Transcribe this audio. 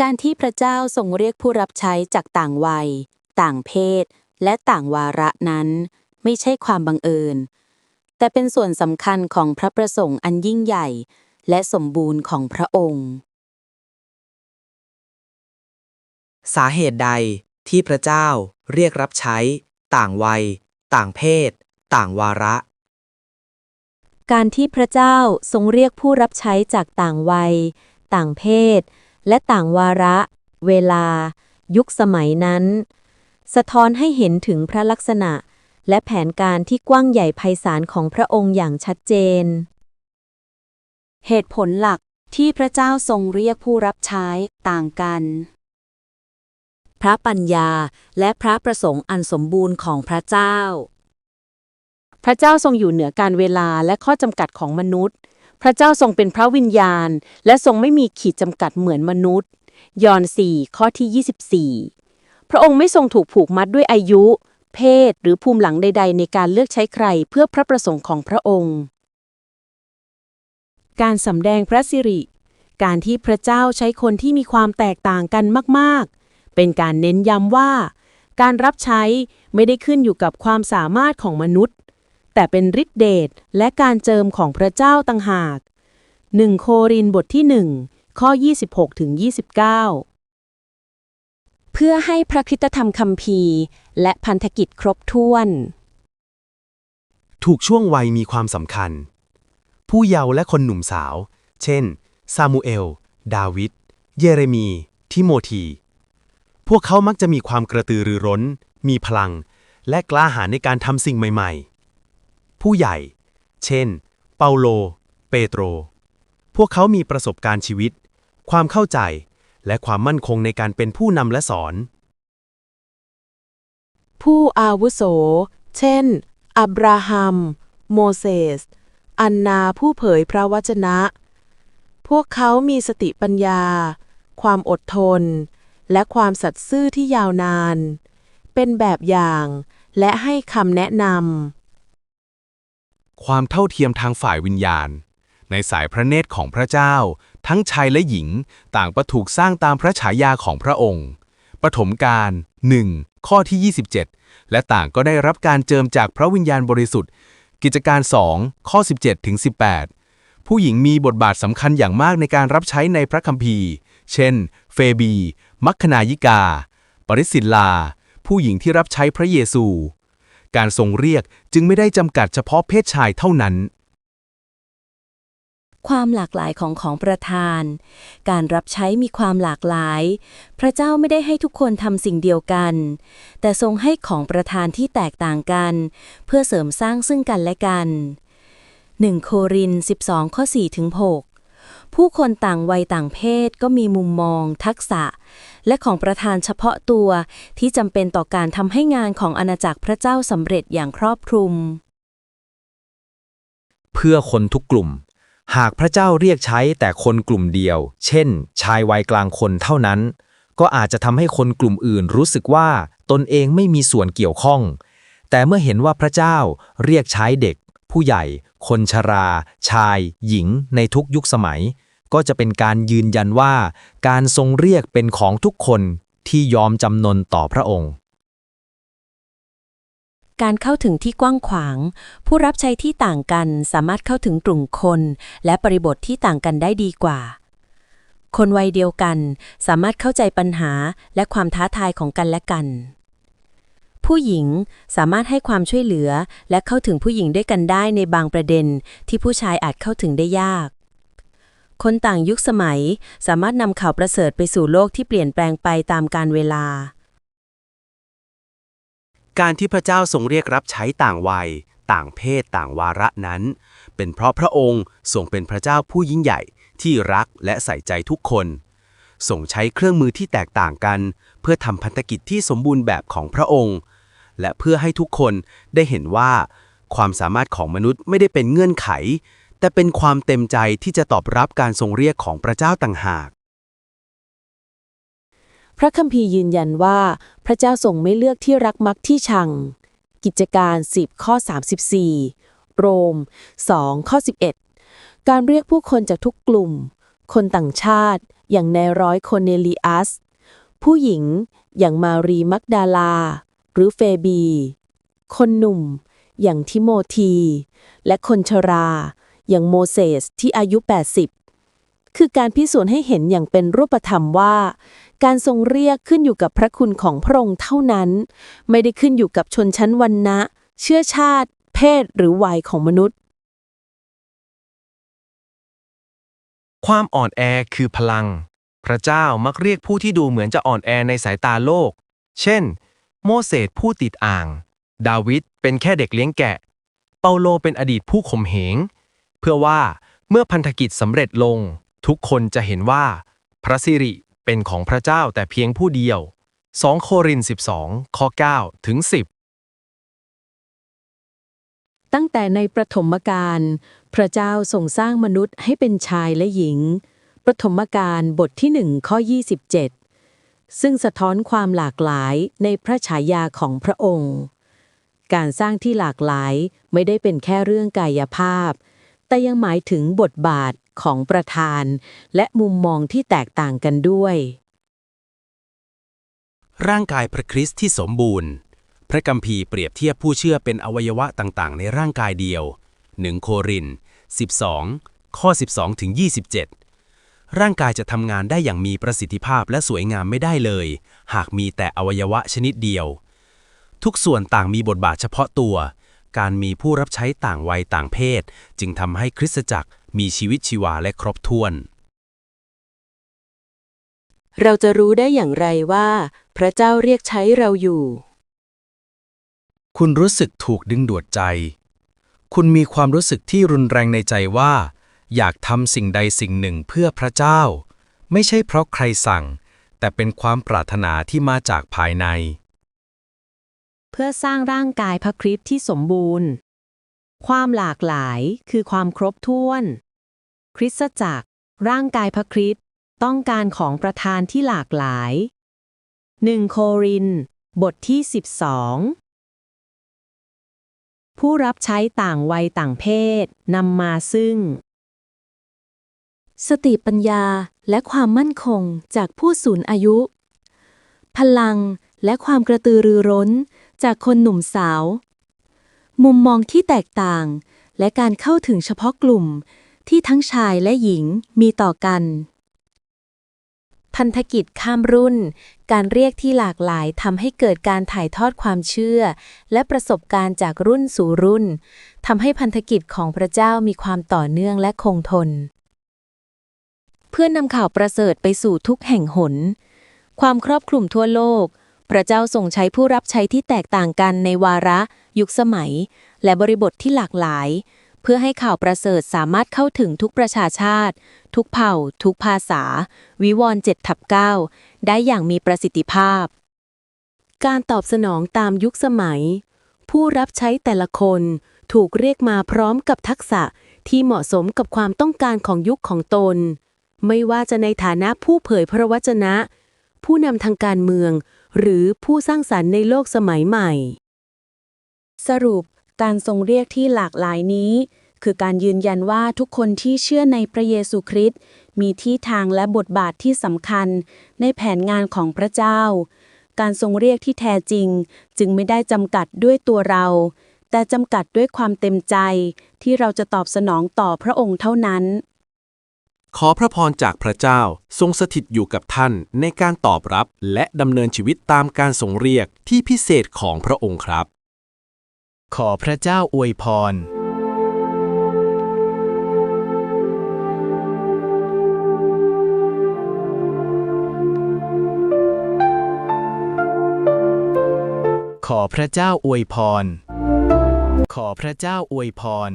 การที่พระเจ้าทรงเรียกผู้รับใช้จากต่างวัย ต่างเพศ และต่างวาระนั้น ไม่ใช่ความบังเอิญ แต่เป็นส่วนสำคัญของพระประสงค์อันยิ่งใหญ่ และสมบูรณ์ของพระองค์ สาเหตุใดที่พระเจ้าเรียกรับใช้ ต่างวัย ต่างเพศ ต่างวาระ การที่พระเจ้าทรงเรียกผู้รับใช้จากต่างวัย ต่างเพศ และต่างวาระ เวลา ยุคสมัยนั้น สะท้อนให้เห็นถึงพระลักษณะ และแผนการที่กว้างใหญ่ไพศาลของพระองค์อย่างชัดเจน เหตุผลหลักที่พระเจ้าทรงเรียกผู้รับใช้ต่างกัน พระปัญญาและพระประสงค์อันสมบูรณ์ของพระเจ้า พระเจ้าทรงอยู่เหนือการเวลาและข้อจำกัดของมนุษย์ พระเจ้าทรงเป็นพระวิญญาณ และทรงไม่มีขีดจำกัดเหมือนมนุษย์ ยอห์น4ข้อที่ 24 พระองค์ไม่ทรงถูกผูกมัดด้วยอายุ เพศ หรือภูมิหลังใด ๆ ในการเลือกใช้ใครเพื่อพระประสงค์ของพระองค์ การสำแดงพระสิริ การที่พระเจ้าใช้คนที่มีความแตกต่างกันมาก ๆ เป็นการเน้นย้ำว่า การรับใช้ไม่ได้ขึ้นอยู่กับความสามารถของมนุษย์ แต่เป็นฤทธิเดชและการเจิมของพระเจ้าต่างหาก 1 โครินบทที่ 1 ข้อ 26ถึง29 เพื่อให้พระคิตธรรมคัมภีและพันธกิจครบถ้วน ถูกช่วงวัยมีความสำคัญ ผู้เยาว์และคนหนุ่มสาว เช่น ซามูเอล ดาวิด เยเรมี ทิโมธี พวกเขามักจะมีความกระตือรือร้น มีพลัง และกล้าหาญในการทำสิ่งใหม่ ๆ ผู้ใหญ่ เช่น เปาโล เปโตร พวกเขามีประสบการณ์ชีวิต ความเข้าใจ และความมั่นคงในการเป็นผู้นำและสอน ผู้อาวุโส เช่น อับราฮัม โมเสส อันนาผู้เผยพระวจนะ พวกเขามีสติปัญญา ความอดทน และความสัตย์ซื่อที่ยาวนาน เป็นแบบอย่างและให้คำแนะนำ ความเท่าเทียมทางฝ่ายวิญญาณ ในสายพระเนตรของพระเจ้า ทั้งชายและหญิงต่างประถูกสร้างตามพระฉายาของพระองค์ ปฐมกาล1ข้อที่ 27 และต่างก็ได้รับการเจิมจากพระวิญญาณบริสุทธิ์ กิจการ2ข้อ 17ถึง18 ผู้หญิงมีบทบาทสำคัญอย่างมากในการรับใช้ในพระคัมภีร์ เช่น เฟบี มัคคนายิกา ปริสิลลา ผู้หญิงที่รับใช้พระเยซู การทรงเรียกจึงไม่ได้จำกัดเฉพาะเพศชายเท่านั้น ความหลากหลายของของประทาน การรับใช้มีความหลากหลาย พระเจ้าไม่ได้ให้ทุกคนทำสิ่งเดียวกัน แต่ทรงให้ของประทานที่แตกต่างกัน เพื่อเสริมสร้างซึ่งกันและกัน 1 โครินธ์12 ข้อ 4 ถึง 6 ผู้คนต่างวัยต่างเพศก็มีมุมมอง ทักษะ และของประทานเฉพาะตัว ที่จำเป็นต่อการทำให้งานของอาณาจักรพระเจ้าสำเร็จอย่างครอบคลุม เพื่อคนทุกกลุ่ม หากพระเจ้าเรียกใช้แต่คนกลุ่มเดียว เช่น ชายวัยกลางคนเท่านั้น ก็อาจจะทำให้คนกลุ่มอื่นรู้สึกว่าตนเองไม่มีส่วนเกี่ยวข้อง แต่เมื่อเห็นว่าพระเจ้าเรียกใช้เด็ก ผู้ใหญ่ คนชรา ชาย หญิง ในทุกยุคสมัย ก็จะเป็นการยืนยันว่า การทรงเรียกเป็นของทุกคนที่ยอมจำนนต่อพระองค์ การเข้าถึงที่กว้างขวาง ผู้รับใช้ที่ต่างกันสามารถเข้าถึงกลุ่มคน และบริบทที่ต่างกันได้ดีกว่า คนวัยเดียวกัน สามารถเข้าใจปัญหาและความท้าทายของกันและกัน ผู้หญิงสามารถให้ความช่วยเหลือ และเข้าถึงผู้หญิงด้วยกันได้ในบางประเด็นที่ผู้ชายอาจเข้าถึงได้ยาก คนต่างยุคสมัยสามารถนำข่าวประเสริฐไปสู่โลกที่เปลี่ยนแปลงไปตามกาลเวลา การที่พระเจ้าทรงเรียกรับใช้ต่างวัย ต่างเพศต่างวาระนั้น เป็นเพราะพระองค์ทรงเป็นพระเจ้าผู้ยิ่งใหญ่ที่รักและใส่ใจทุกคน ทรงใช้เครื่องมือที่แตกต่างกัน เพื่อทำพันธกิจที่สมบูรณ์แบบของพระองค์ และเพื่อให้ทุกคนได้เห็นว่า ความสามารถของมนุษย์ไม่ได้เป็นเงื่อนไข แต่เป็นความเต็มใจที่จะตอบรับการทรงเรียกของพระเจ้าต่างหาก พระคัมภีร์ยืนยันว่า พระเจ้าทรงไม่เลือกที่รักมักที่ชัง กิจการ 10 ข้อ 34 โรม 2 ข้อ 11 การเรียกผู้คนจากทุกกลุ่ม คนต่างชาติ อย่างนายร้อยโคเนลีอัส ผู้หญิงอย่างมารีมักดาลา หรือเฟบี คนหนุ่ม อย่างทิโมธี และคนชรา อย่างโมเสสที่อายุ 80 คือการพิสูจน์ให้เห็นอย่างเป็นรูปธรรมว่า การทรงเรียกขึ้นอยู่กับพระคุณของพระองค์เท่านั้น ไม่ได้ขึ้นอยู่กับชนชั้นวรรณะ เชื้อชาติ เพศหรือวัยของมนุษย์ ความอ่อนแอคือพลัง พระเจ้ามักเรียกผู้ที่ดูเหมือนจะอ่อนแอในสายตาโลก เช่น โมเสสผู้ติดอ่าง ดาวิดเป็นแค่เด็กเลี้ยงแกะ เปาโลเป็นอดีตผู้ข่มเหง เพื่อว่าเมื่อพันธกิจสำเร็จลง ทุกคนจะเห็นว่า พระสิริเป็นของพระเจ้าแต่เพียงผู้เดียว 2 โครินธ์12 ข้อ 9 ถึง 10 ตั้งแต่ในประถมกาล พระเจ้าทรงสร้างมนุษย์ให้เป็นชายและหญิงประถมกาลบทที่หนึ่งข้อ 27 ซึ่งสะท้อนความหลากหลายในพระฉายาของพระองค์ การสร้างที่หลากหลายไม่ได้เป็นแค่เรื่องกายภาพ แต่ยังหมายถึงบทบาทของประธาน และมุมมองที่แตกต่างกันด้วย ร่างกายพระคริสต์ที่สมบูรณ์ พระกัมภีร์เปรียบเทียบผู้เชื่อเป็นอวัยวะต่างๆ ในร่างกายเดียว 1 โครินธ์12 ข้อ 12ถึง27 ร่างกายจะทำงานได้อย่างมีประสิทธิภาพและสวยงามไม่ได้เลย หากมีแต่อวัยวะชนิดเดียว ทุกส่วนต่างมีบทบาทเฉพาะตัว การมีผู้รับใช้ต่างวัยต่างเพศ จึงทำให้คริสตจักรมีชีวิตชีวาและครบถ้วน เราจะรู้ได้อย่างไรว่า พระเจ้าเรียกใช้เราอยู่ คุณรู้สึกถูกดึงดูดใจ คุณมีความรู้สึกที่รุนแรงในใจว่า อยากทำสิ่งใดสิ่งหนึ่งเพื่อพระเจ้า ไม่ใช่เพราะใครสั่ง แต่เป็นความปรารถนาที่มาจากภายใน เพื่อสร้างร่างกายพระคริสต์ที่สมบูรณ์ ความหลากหลายคือความครบถ้วน คริสตจักร ร่างกายพระคริสต์ต้องการของประธานที่หลากหลาย 1 โคริน บทที่ 12 ผู้รับใช้ต่างวัยต่างเพศนำมาซึ่ง สติปัญญาและความมั่นคงจากผู้สูงอายุ พลังและความกระตือรือร้นจากคนหนุ่มสาว มุมมองที่แตกต่าง และการเข้าถึงเฉพาะกลุ่มที่ทั้งชายและหญิงมีต่อกัน พันธกิจข้ามรุ่น การเรียกที่หลากหลายทำให้เกิดการถ่ายทอดความเชื่อ และประสบการณ์จากรุ่นสู่รุ่นทำให้พันธกิจของพระเจ้ามีความต่อเนื่องและคงทน เพื่อนำข่าวประเสริฐไปสู่ทุกแห่งหน ความครอบคลุมทั่วโลก พระเจ้าทรงใช้ผู้รับใช้ที่แตกต่างกันในวาระ ยุคสมัย และบริบทที่หลากหลาย เพื่อให้ข่าวประเสริฐสามารถเข้าถึงทุกประชาชาติ ทุกเผ่า ทุกภาษา วิวรณ์7ทับ9ได้อย่างมีประสิทธิภาพ การตอบสนองตามยุคสมัย ผู้รับใช้แต่ละคนถูกเรียกมาพร้อมกับทักษะที่เหมาะสมกับความต้องการของยุคของตน ไม่ว่าจะในฐานะผู้เผยพระวจนะ ผู้นำทางการเมือง หรือผู้สร้างสรรค์ในโลกสมัยใหม่ สรุป การทรงเรียกที่หลากหลายนี้ คือการยืนยันว่าทุกคนที่เชื่อในพระเยซูคริสต์มีที่ทางและบทบาทที่สำคัญในแผนงานของพระเจ้า การทรงเรียกที่แท้จริง จึงไม่ได้จำกัดด้วยตัวเรา แต่จำกัดด้วยความเต็มใจที่เราจะตอบสนองต่อพระองค์เท่านั้นขอพระพรจากพระเจ้าทรงสถิตอยู่กับท่านในการตอบรับ และดำเนินชีวิตตามการทรงเรียกที่พิเศษของพระองค์ครับ ขอพระเจ้าอวยพรขอพระเจ้าอวยพร ขอพระเจ้าอวยพร